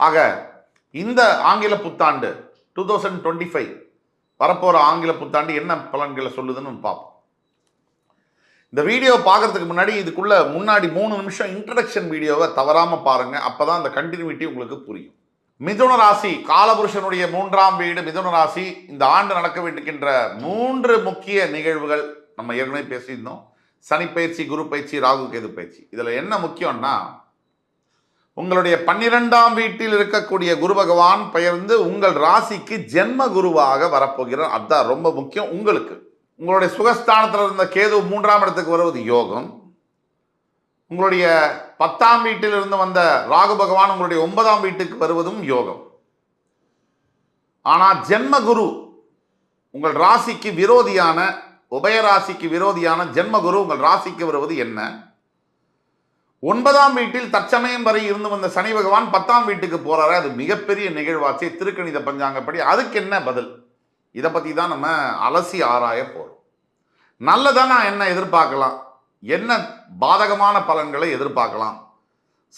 ஆக இந்த ஆங்கில புத்தாண்டு டூ தௌசண்ட் டுவெண்ட்டி ஃபைவ் வரப்போகிற ஆங்கில புத்தாண்டு என்ன பலன்களை சொல்லுதுன்னு பார்ப்போம். இந்த வீடியோ பார்க்கறதுக்கு முன்னாடி இதுக்குள்ள முன்னாடி மூணு நிமிஷம் இன்ட்ரடக்ஷன் வீடியோவை தவறாமல் பாருங்கள் அப்போ தான் அந்த கண்டினியூட்டி உங்களுக்கு புரியும். மிதுன ராசி காலபுருஷனுடைய மூன்றாம் வீடு மிதுன ராசி இந்த ஆண்டு நடக்க வேண்டியிருக்கின்ற மூன்று முக்கிய நிகழ்வுகள் நம்ம ஏற்கனவே பேசியிருந்தோம். சனி பயிற்சி குரு பயிற்சி ராகு கேது பயிற்சி. இதில் என்ன முக்கியம்னா உங்களுடைய பன்னிரெண்டாம் வீட்டில் இருக்கக்கூடிய குரு பகவான் பெயர்ந்து உங்கள் ராசிக்கு ஜென்ம குருவாக வரப்போகிறார். அதான் ரொம்ப முக்கியம் உங்களுக்கு. உங்களுடைய சுகஸ்தானத்தில் இருந்த கேது மூன்றாம் இடத்துக்கு வருவது யோகம். உங்களுடைய பத்தாம் வீட்டில் இருந்து வந்த ராகு பகவான் உங்களுடைய ஒன்பதாம் வீட்டுக்கு வருவதும் யோகம். ஆனால் ஜென்ம குரு உங்கள் ராசிக்கு விரோதியான உபயராசிக்கு விரோதியான ஜென்ம குரு உங்கள் ராசிக்கு வருவது என்ன? ஒன்பதாம் வீட்டில் தற்சமயம் வரை இருந்து வந்த சனி பகவான் பத்தாம் வீட்டுக்கு போறாரு. அது மிகப்பெரிய நிகழ்வாச்சு. திருக்கணித பஞ்சாங்கப்படி அதுக்கு என்ன பதில்? இதை பற்றி தான் நம்ம அலசி ஆராய போகிறோம் நல்லதா நான் என்ன எதிர்பார்க்கலாம்? என்ன பாதகமான பலன்களை எதிர்பார்க்கலாம்?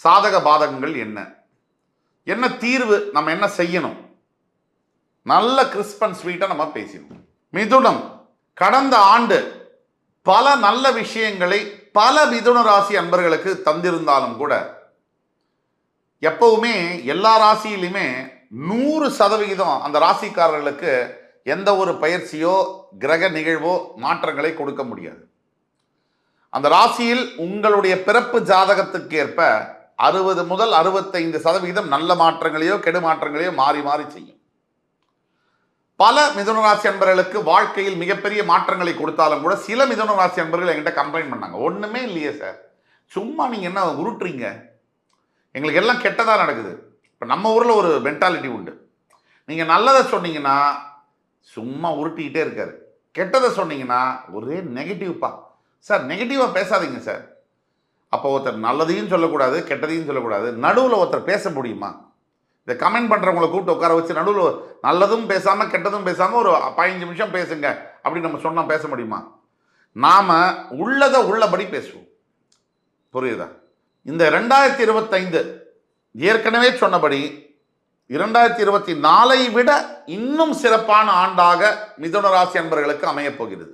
சாதக பாதகங்கள் என்ன? என்ன தீர்வு? நம்ம என்ன செய்யணும்? நல்ல கிறிஸ்பன் ஸ்வீட்டை நம்ம பேசினோம் மிதுனம். கடந்த ஆண்டு பல நல்ல விஷயங்களை பல மிதுன ராசி அன்பர்களுக்கு தந்திருந்தாலும் கூட எப்பவுமே எல்லா ராசியிலுமே நூறு சதவிகிதம் அந்த ராசிக்காரர்களுக்கு எந்த ஒரு பயிற்சியோ கிரக நிகழ்வோ மாற்றங்களை கொடுக்க முடியாது. அந்த ராசியில் உங்களுடைய பிறப்பு ஜாதகத்துக்கு ஏற்ப அறுபது முதல் அறுபத்தைந்து சதவிகிதம் நல்ல மாற்றங்களையோ கெடு மாற்றங்களையோ மாறி மாறி செய்யும். பல மிதுன ராசி அன்பர்களுக்கு வாழ்க்கையில் மிகப்பெரிய மாற்றங்களை கொடுத்தாலும் கூட சில மிதுன ராசி அன்பர்கள் என்கிட்ட கம்ப்ளைண்ட் பண்ணாங்க. ஒன்றுமே இல்லையே சார் சும்மா நீங்கள் என்ன உருட்டுறீங்க? எங்களுக்கு எல்லாம் கெட்டதாக நடக்குது. இப்போ நம்ம ஊரில் ஒரு மென்டாலிட்டி உண்டு. நீங்கள் நல்லதை சொன்னீங்கன்னா சும்மா உருட்டிக்கிட்டே இருக்காரு. கெட்டதை சொன்னீங்கன்னா ஒரே நெகட்டிவ்ப்பா சார் நெகட்டிவாக பேசாதீங்க சார் அப்போ ஒருத்தர் நல்லதையும் சொல்லக்கூடாது கெட்டதையும் சொல்லக்கூடாது. நடுவில் ஒருத்தர் பேச முடியுமா? இந்த கமெண்ட் பண்ணுறவங்களை கூப்பிட்டு உட்கார வச்சு நடுவில் நல்லதும் பேசாமல் கெட்டதும் பேசாமல் ஒரு பதினஞ்சு நிமிஷம் பேசுங்க அப்படின்னு நம்ம சொன்னால் பேச முடியுமா? நாம் உள்ளதை உள்ளபடி பேசுவோம். புரியுதா? இந்த ரெண்டாயிரத்தி இருபத்தைந்து ஏற்கனவே சொன்னபடி இரண்டாயிரத்தி இருபத்தி நாலை விட இன்னும் சிறப்பான ஆண்டாக மிதுன ராசி அன்பர்களுக்கு அமையப் போகிறது.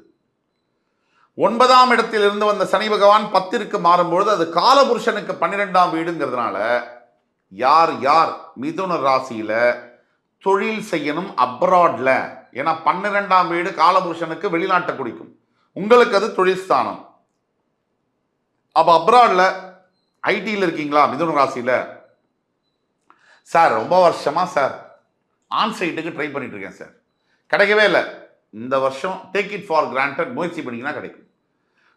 ஒன்பதாம் இடத்தில் இருந்து வந்த சனி பகவான் பத்திற்கு மாறும்பொழுது அது காலபுருஷனுக்கு பன்னிரெண்டாம் வீடுங்கிறதுனால யார் யார் மிதுன ராசியில் தொழில் செய்யணும் அப்ராட்ல? ஏன்னா பன்னிரெண்டாம் வீடு காலபுருஷனுக்கு வெளிநாட்டை குறிக்கும் உங்களுக்கு அது தொழில் ஸ்தானம். அப்போ அப்ராட்ல ஐடியில் இருக்கீங்களா மிதுன ராசியில்? சார் ரொம்ப வருஷமா சார் ஆன் சைட்டுக்கு ட்ரை பண்ணிட்டு இருக்கேன் சார். கிடைக்கவே இல்லை. இந்த வருஷம் டேக் இட் ஃபார் கிராண்டட் முயற்சி பண்ணிங்கன்னா கிடைக்கும்.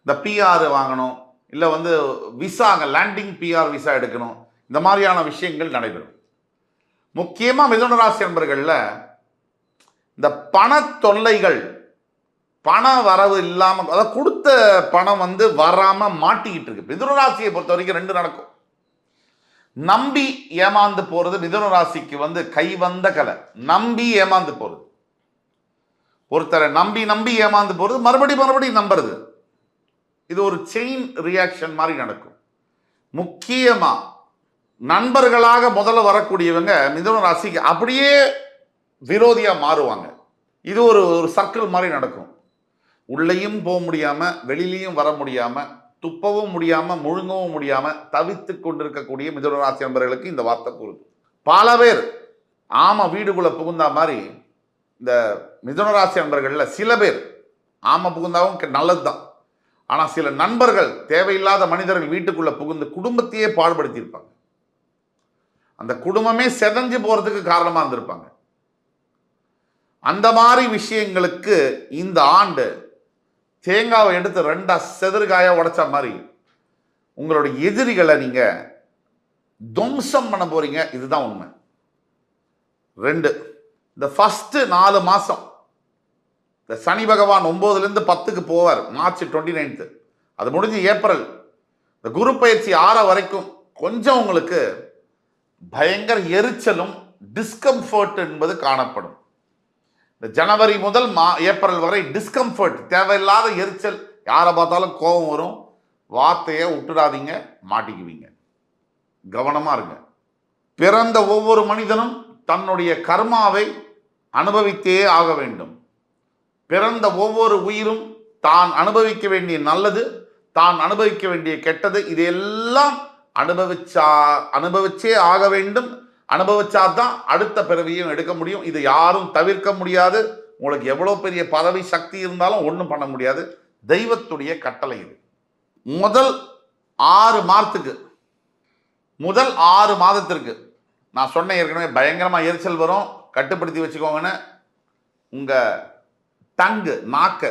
இந்த பிஆர் வாங்கணும் இல்லை வந்து விசா அங்கே லேண்டிங் பிஆர் விசா எடுக்கணும். இந்த மாதிரியான விஷயங்கள் நடைபெறும். முக்கியமாக மிதுன ராசி நண்பர்களில் இந்த பண தொல்லைகள் பண வரவு இல்லாமல் அதாவது கொடுத்த பணம் வந்து வராமல் மாட்டிக்கிட்டு இருக்கு. மிதுனராசியை பொறுத்த வரைக்கும் ரெண்டு நடக்கும். நம்பி ஏமாந்து போகிறது மிதுன ராசிக்கு வந்து கை வந்த கலை. நம்பி ஏமாந்து போகிறது ஒருத்தரை நம்பி நம்பி ஏமாந்து போகிறது மறுபடி மறுபடி நம்புறது. இது ஒரு செயின் ரியாக்ஷன் மாதிரி நடக்கும். முக்கியமாக நண்பர்களாக முதல்ல வரக்கூடியவங்க மிதுன ராசிக்கு அப்படியே விரோதியாக மாறுவாங்க. இது ஒரு ஒரு சர்க்கிள் மாதிரி நடக்கும். உள்ளேயும் போக முடியாமல் வெளியிலையும் வர முடியாம துப்பவும் முடியாமல் முழுங்கவும் முடியாமல் தவித்து கொண்டிருக்கக்கூடிய மிதுன ராசி நண்பர்களுக்கு இந்த வார்த்தை கூறுது. பல பேர் ஆமாம் வீடுக்குள்ளே புகுந்தா மாதிரி இந்த மிதுன ராசி நண்பர்களில் சில பேர் ஆமாம் புகுந்தாவும் நல்லது தான் ஆனால் சில நண்பர்கள் தேவையில்லாத மனிதர்கள் வீட்டுக்குள்ளே புகுந்து குடும்பத்தையே பாடுபடுத்தியிருப்பாங்க அந்த குடும்பமே செதஞ்சு போகிறதுக்கு காரணமாக இருந்திருப்பாங்க. அந்த மாதிரி விஷயங்களுக்கு இந்த ஆண்டு தேங்காவை எடுத்து ரெண்டா செதிர்காயாக உடைச்ச மாதிரி உங்களுடைய எதிரிகளை நீங்கள் துவம்சம் பண்ண போகிறீங்க இதுதான் உண்மை. ரெண்டு இந்த ஃபஸ்ட்டு நாலு மாதம் இந்த சனி பகவான் ஒம்போதுலேருந்து பத்துக்கு போவார் மார்ச் டுவெண்ட்டி நைன்த்து அது முடிஞ்சு ஏப்ரல். இந்த குரு பயிற்சி ஆற வரைக்கும் கொஞ்சம் உங்களுக்கு பயங்கர எரிச்சலும் டிஸ்கம்ஃபர்ட் என்பது காணப்படும். இந்த ஜனவரி முதல் மா ஏப்ரல் வரை டிஸ்கம்ஃபர்ட் தேவையில்லாத எரிச்சல் யாரை பார்த்தாலும் கோபம் வரும். வார்த்தையை விட்டுடாதீங்க மாட்டிக்குவீங்க. கவனமாக இருங்க. பிறந்த ஒவ்வொரு மனிதனும் தன்னுடைய கர்மாவை அனுபவித்தே ஆக வேண்டும். பிறந்த ஒவ்வொரு உயிரும் தான் அனுபவிக்க வேண்டிய நல்லது தான் அனுபவிக்க வேண்டிய கெட்டது இதையெல்லாம் அனுபவிச்சா அனுபவிச்சே ஆக வேண்டும். அனுபவிச்சாதான் அடுத்த பிறவியும் எடுக்க முடியும். இது யாரும் தவிர்க்க முடியாது. உங்களுக்கு எவ்வளோ பெரிய பதவி சக்தி இருந்தாலும் ஒன்றும் பண்ண முடியாது. தெய்வத்துடைய கட்டளை இது. முதல் ஆறு மாதத்துக்கு முதல் ஆறு மாதத்திற்கு நான் சொன்னேன் ஏற்கனவே பயங்கரமாக எரிச்சல் வரும். கட்டுப்படுத்தி வச்சுக்கோங்கன்னு. உங்கள் டங்கு நாக்கை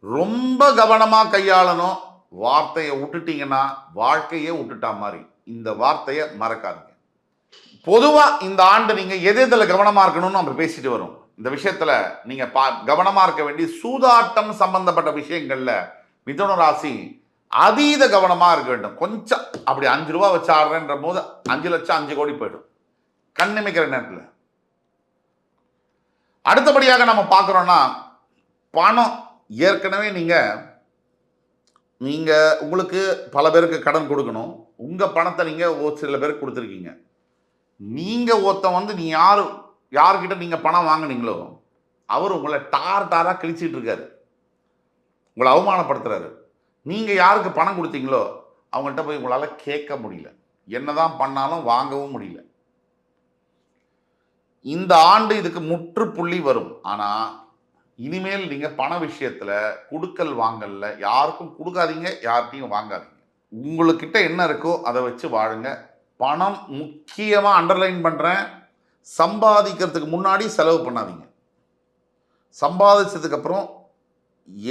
ரொம்ப கவனமாக கையாளணும். வார்த்தையை விட்டுட்டீங்கன்னா வாழ்க்கையே விட்டுட்டா மாதிரி. இந்த வார்த்தையை மறக்காதீங்க. பொதுவாக இந்த ஆண்டு நீங்கள் எது எதில் கவனமாக இருக்கணும்னு நம்ம பேசிட்டு வரும். இந்த விஷயத்தில் நீங்கள் பா கவனமாக இருக்க வேண்டிய சூதாட்டம் சம்பந்தப்பட்ட விஷயங்களில் மிதுன ராசி அதீத கவனமாக இருக்க வேண்டும். கொஞ்சம் அப்படி அஞ்சு ரூபா வச்சு ஆடுறேன்ற போது அஞ்சு லட்சம் அஞ்சு கோடி போயிடும். கண்ணிமைக்கிற நேரத்தில். அடுத்தபடியாக நம்ம பார்க்குறோன்னா பணம் ஏற்கனவே நீங்கள் நீங்கள் உங்களுக்கு பல பேருக்கு கடன் கொடுக்கணும். உங்கள் பணத்தை நீங்கள் ஒரு சில பேருக்கு கொடுத்துருக்கீங்க. நீங்கள் ஒருத்தன் வந்து நீ யார் யார்கிட்ட நீங்கள் பணம் வாங்கினீங்களோ அவர் உங்களை டார் டாராக கிழிச்சிட்டு இருக்காரு. உங்களை அவமானப்படுத்துறாரு. நீங்கள் யாருக்கு பணம் கொடுத்தீங்களோ அவங்கள்ட்ட போய் உங்களால் கேட்க முடியல. என்னதான் பண்ணாலும் வாங்கவும் முடியல. இந்த ஆண்டு இதுக்கு முற்றுப்புள்ளி வரும். ஆனால் இனிமேல் நீங்கள் பண விஷயத்தில் குடுக்கல் வாங்கல்ல யாருக்கும் கொடுக்காதீங்க யார்கிட்டையும் வாங்காதீங்க. உங்களுக்கிட்ட என்ன இருக்கோ அதை வச்சு வாழுங்க. பணம் முக்கியமாக அண்டர்லைன் பண்ணுறேன் சம்பாதிக்கிறதுக்கு முன்னாடி செலவு பண்ணாதீங்க. சம்பாதிச்சதுக்கப்புறம்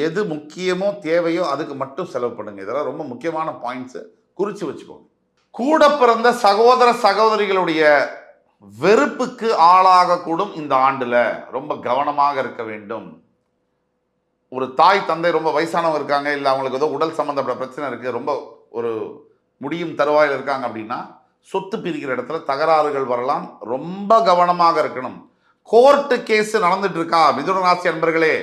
எது முக்கியமோ தேவையோ அதுக்கு மட்டும் செலவு பண்ணுங்க. இதெல்லாம் ரொம்ப முக்கியமான பாயிண்ட்ஸு குறித்து வச்சுக்கோங்க. கூட பிறந்த சகோதர சகோதரிகளுடைய வெறுப்புக்கு ஆளாகக்கூடும் இந்த ஆண்டில். ரொம்ப கவனமாக இருக்க வேண்டும். ஒரு தாய் தந்தை ரொம்ப வயசானவங்க இருக்காங்க இல்லை அவங்களுக்கு ஏதோ உடல் சம்மந்தப்பட்ட பிரச்சனை இருக்குது ரொம்ப ஒரு முடியும் தருவாயில் இருக்காங்க அப்படின்னா சொத்து பிரிக்கிற இடத்துல தகராறுகள் வரலாம். ரொம்ப கவனமாக இருக்கணும். கோர்ட்டு கேஸ் நடந்துட்டு இருக்கா? மிதுன ராசி அன்பர்களே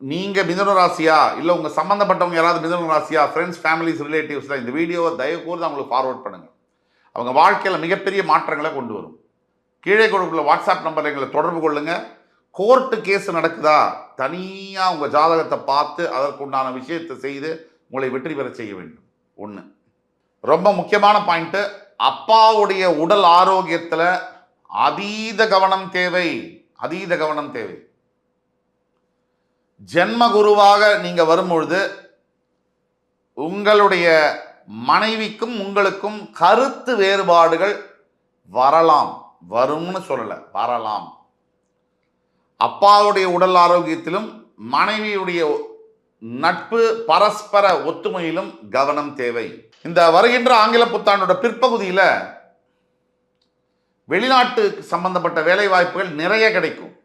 நீங்கள் மிதுன ராசியா? இல்லை உங்கள் சம்மந்தப்பட்டவங்க யாராவது மிதுன ராசியா? ஃப்ரெண்ட்ஸ் ஃபேமிலிஸ் ரிலேட்டிவ்ஸ்ல இந்த வீடியோவை தயவு கூர்ந்து அவங்களுக்கு ஃபார்வர்ட் பண்ணுங்க. அவங்க வாழ்க்கையில் மிகப்பெரிய மாற்றங்களை கொண்டு வரும். கீழே கொடுக்குள்ள வாட்ஸ்அப் நம்பர் எங்களை தொடர்பு கொள்ளுங்கள் கோர்ட்டு கேஸ் நடக்குதா? தனியாக உங்கள் ஜாதகத்தை பார்த்து அதற்குண்டான விஷயத்தை செய்து உங்களை வெற்றி பெற செய்ய வேண்டும். ஒன்று ரொம்ப முக்கியமான பாயிண்ட்டு அப்பாவுடைய உடல் ஆரோக்கியத்தில் அதீத கவனம் தேவை. அதீத கவனம் தேவை. ஜென்ம குருவாக நீங்கள் வரும்பொழுது உங்களுடைய மனைவிக்கும் உங்களுக்கும் கருத்து வேறுபாடுகள் வரலாம். வரும்னு சொல்லலை வரலாம். அப்பாவுடைய உடல் ஆரோக்கியத்திலும் மனைவியுடைய நட்பு பரஸ்பர ஒத்துமையிலும் கவனம் தேவை. இந்த வருகின்ற ஆங்கில புத்தாண்டோட பிற்பகுதியில் வெளிநாட்டு சம்பந்தப்பட்ட வேலை வாய்ப்புகள் நிறைய கிடைக்கும்.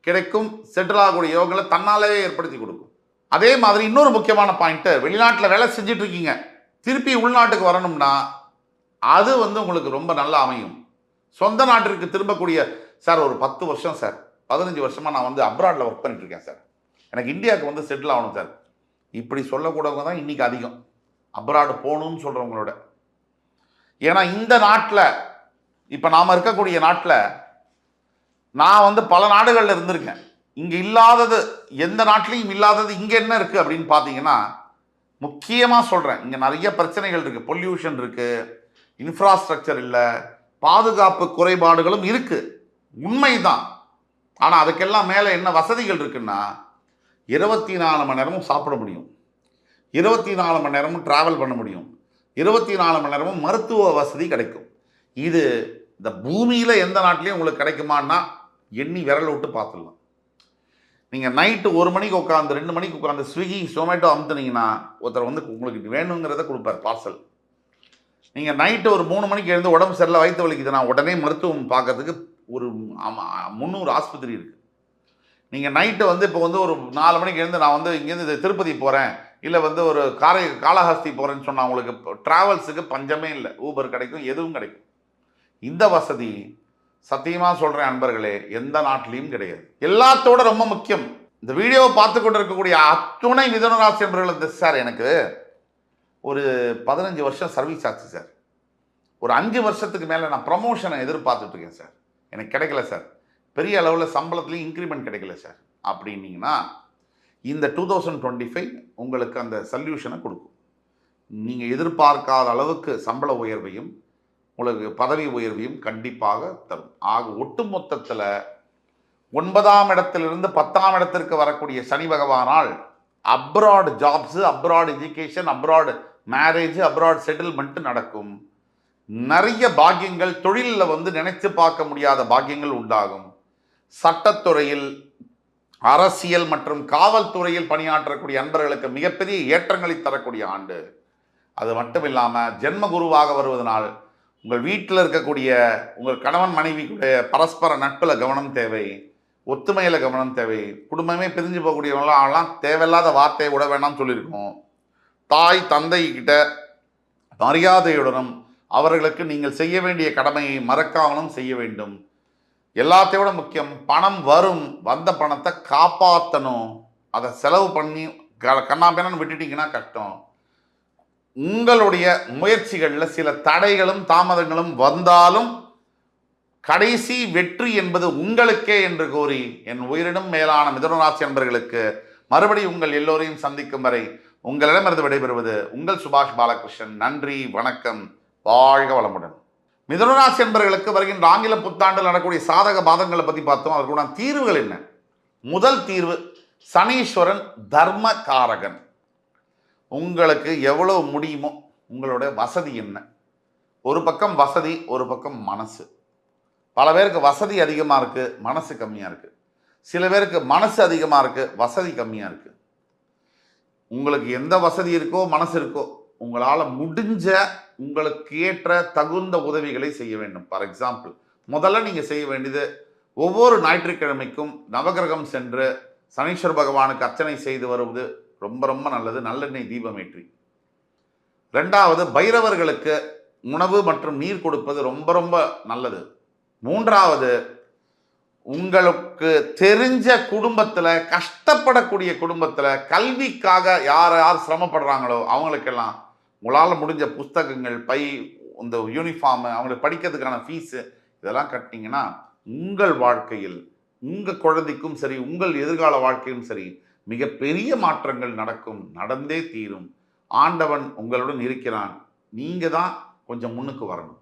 கிடைக்கும் செட்டில் ஆகக்கூடிய யோகங்களை தன்னாலேயே ஏற்படுத்தி கொடுக்கும். அதே மாதிரி இன்னொரு முக்கியமான பாயிண்ட்டு வெளிநாட்டில் வேலை செஞ்சுட்டு இருக்கீங்க. திருப்பி உள்நாட்டுக்கு வரணும்னா அது வந்து உங்களுக்கு ரொம்ப நல்லா அமையும். சொந்த நாட்டிற்கு திரும்பக்கூடிய சார் ஒரு பத்து வருஷம் சார். பதினஞ்சு வருஷமாக நான் வந்து அப்ராடில் ஒர்க் பண்ணிட்டுருக்கேன் சார். எனக்கு இந்தியாவுக்கு வந்து செட்டில் ஆகணும் சார். இப்படி சொல்லக்கூடவங்க தான் இன்றைக்கி அதிகம். அப்ராடு போகணும்னு சொல்கிறவங்களோட ஏன்னா இந்த நாட்டில் இப்போ நாம் இருக்கக்கூடிய நாட்டில் நான் வந்து பல நாடுகளில் இருந்திருக்கேன். இங்கே இல்லாதது எந்த நாட்டிலையும் இல்லாதது இங்கே என்ன இருக்குது அப்படின்னு பார்த்தீங்கன்னா முக்கியமாக சொல்கிறேன் இங்கே நிறைய பிரச்சனைகள் இருக்குது பொல்யூஷன் இருக்குது இன்ஃப்ராஸ்ட்ரக்சர் இல்லை. பாதுகாப்பு குறைபாடுகளும் இருக்குது உண்மைதான். ஆனால் அதுக்கெல்லாம் மேலே என்ன வசதிகள் இருக்குன்னா இருபத்தி நாலு மணி நேரமும் சாப்பிட முடியும். இருபத்தி நாலு மணி நேரமும் ட்ராவல் பண்ண முடியும். இருபத்தி நாலு மணி நேரமும் மருத்துவ வசதி கிடைக்கும். இது இந்த பூமியில் எந்த நாட்டிலையும் உங்களுக்கு கிடைக்குமான்னா எண்ணி விரல் விட்டு பார்த்துடலாம். நீங்கள் நைட்டு ஒரு மணிக்கு உட்காந்து ரெண்டு மணிக்கு உட்காந்து ஸ்விக்கி ஜொமேட்டோ அமுத்துனீங்கன்னா ஒருத்தர் வந்து உங்களுக்கு வேணுங்கிறத கொடுப்பார் பார்சல் நீங்கள் நைட்டு ஒரு மூணு மணிக்கு எழுந்து உடம்பு சரியில்லை வயிற்று வலிக்குதுன்னா உடனே மருத்துவம் பார்க்கறதுக்கு ஒரு ஆமாம் முந்நூறு ஆஸ்பத்திரி இருக்குது நீங்கள் நைட்டு வந்து இப்போ வந்து ஒரு நாலு மணிக்கு எழுந்து நான் வந்து இங்கேருந்து திருப்பதி போகிறேன் இல்லை வந்து ஒரு காரை காளஹஸ்தி போகிறேன்னு சொன்னால் உங்களுக்கு ட்ராவல்ஸுக்கு பஞ்சமே இல்லை ஊபர் கிடைக்கும் எதுவும் கிடைக்கும். இந்த வசதி சத்தியமாக சொல்கிறேன் அன்பர்களே எந்த நாட்டிலையும் கிடையாது. எல்லாத்தோட ரொம்ப முக்கியம். இந்த வீடியோவை பார்த்து கொண்டு இருக்கக்கூடிய அத்துணை மிதனராசி அன்பர்கள் சார் எனக்கு ஒரு பதினஞ்சு வருஷம் சர்வீஸ் ஆச்சு சார் ஒரு அஞ்சு வருஷத்துக்கு மேலே நான் ப்ரமோஷனை எதிர்பார்த்துட்ருக்கேன் சார் எனக்கு கிடைக்கல சார் பெரிய அளவில் சம்பளத்துலேயும் இன்க்ரிமெண்ட் கிடைக்கல சார் அப்படின்னீங்கன்னா இந்த டூ தௌசண்ட் டுவெண்ட்டி ஃபைவ் உங்களுக்கு அந்த சல்யூஷனை கொடுக்கும். நீங்கள் எதிர்பார்க்காத அளவுக்கு சம்பள உயர்வையும் உங்களுக்கு பதவி உயர்வையும் கண்டிப்பாக தரும். ஆக ஒட்டுமொத்தத்தில் ஒன்பதாம் இடத்திலிருந்து பத்தாம் இடத்திற்கு வரக்கூடிய சனி பகவானால் abroad jobs abroad education abroad marriage abroad settlement நடக்கும். நிறைய பாக்கியங்கள் தொழிலில் வந்து நினைத்து பார்க்க முடியாத பாக்கியங்கள் உண்டாகும். சட்டத்துறையில் அரசியல் மற்றும் காவல்துறையில் பணியாற்றக்கூடிய அன்பர்களுக்கு மிகப்பெரிய ஏற்றங்களை தரக்கூடிய ஆண்டு. அது மட்டும் இல்லாமல் ஜென்ம குருவாக வருவதனால் உங்கள் வீட்டில் இருக்கக்கூடிய உங்கள் கணவன் மனைவிக்குடைய பரஸ்பர நட்பில் கவனம் தேவை. ஒத்துமையில் கவனம் தேவை. குடும்பமே பிரிஞ்சு போகக்கூடியவங்களாம் அவெல்லாம் தேவையில்லாத வார்த்தையை விட வேணாம்னு சொல்லியிருக்கோம். தாய் தந்தை கிட்ட மரியாதையுடனும் அவர்களுக்கு நீங்கள் செய்ய வேண்டிய கடமையை மறக்காமலும் செய்ய வேண்டும். எல்லாத்தையும் விட முக்கியம் பணம் வரும். வந்த பணத்தை காப்பாற்றணும் அதை செலவு பண்ணி க கண்ணாபின்னு விட்டுட்டீங்கன்னா கஷ்டம். உங்களுடைய முயற்சிகளில் சில தடைகளும் தாமதங்களும் வந்தாலும் கடைசி வெற்றி என்பது உங்களுக்கே என்று கூறி என் உயிரினும் மேலான மிதனராசி அன்பர்களுக்கு மறுபடி உங்கள் எல்லோரையும் சந்திக்கும் வரை உங்களிடமிருந்து விடைபெறுவது உங்கள் சுபாஷ் பாலகிருஷ்ணன். நன்றி வணக்கம். வாழ்க வளமுடன். மிதனராசி என்பர்களுக்கு வருகின்ற ஆங்கில புத்தாண்டில் நடக்கக்கூடிய சாதக பாதங்களை பற்றி பார்த்தோம். அதற்குண்டான தீர்வுகள் என்ன? முதல் தீர்வு சனீஸ்வரன் தர்ம காரகன் உங்களுக்கு எவ்வளோ முடியுமோ உங்களுடைய வசதி என்ன? ஒரு பக்கம் வசதி ஒரு பக்கம் மனசு. பல பேருக்கு வசதி அதிகமாக இருக்குது மனசு கம்மியாக இருக்குது சில பேருக்கு மனசு அதிகமாக இருக்குது வசதி கம்மியாக இருக்குது உங்களுக்கு எந்த வசதி இருக்கோ மனசு இருக்கோ உங்களால் முடிஞ்ச உங்களுக்கு ஏற்ற தகுந்த உதவிகளை செய்ய வேண்டும். ஃபார் எக்ஸாம்பிள் முதல்ல நீங்கள் செய்ய வேண்டியது ஒவ்வொரு ஞாயிற்றுக்கிழமைக்கும் நவகிரகம் சென்று சனீஸ்வர பகவானுக்கு அர்ச்சனை செய்து வருவது ரொம்ப ரொம்ப நல்லது. நல்லெண்ணெய் தீபமேற்றி ரெண்டாவது பைரவர்களுக்கு உணவு மற்றும் நீர் கொடுப்பது ரொம்ப ரொம்ப நல்லது. மூன்றாவது உங்களுக்கு தெரிஞ்ச குடும்பத்தில் கஷ்டப்படக்கூடிய குடும்பத்தில் கல்விக்காக யார் யார் சிரமப்படுறாங்களோ அவங்களுக்கெல்லாம் உங்களால் முடிஞ்ச புஸ்தகங்கள் பை இந்த யூனிஃபார்மு அவங்களுக்கு படிக்கிறதுக்கான ஃபீஸு இதெல்லாம் கட்டினீங்கன்னா உங்கள் வாழ்க்கையில் உங்கள் குழந்தைக்கும் சரி உங்கள் எதிர்கால வாழ்க்கையும் சரி மிகப்பெரிய மாற்றங்கள் நடக்கும் நடந்தே தீரும். ஆண்டவன் உங்களுடன் இருக்கிறான். நீங்கள் தான் கொஞ்சம் முன்னுக்கு வரணும்.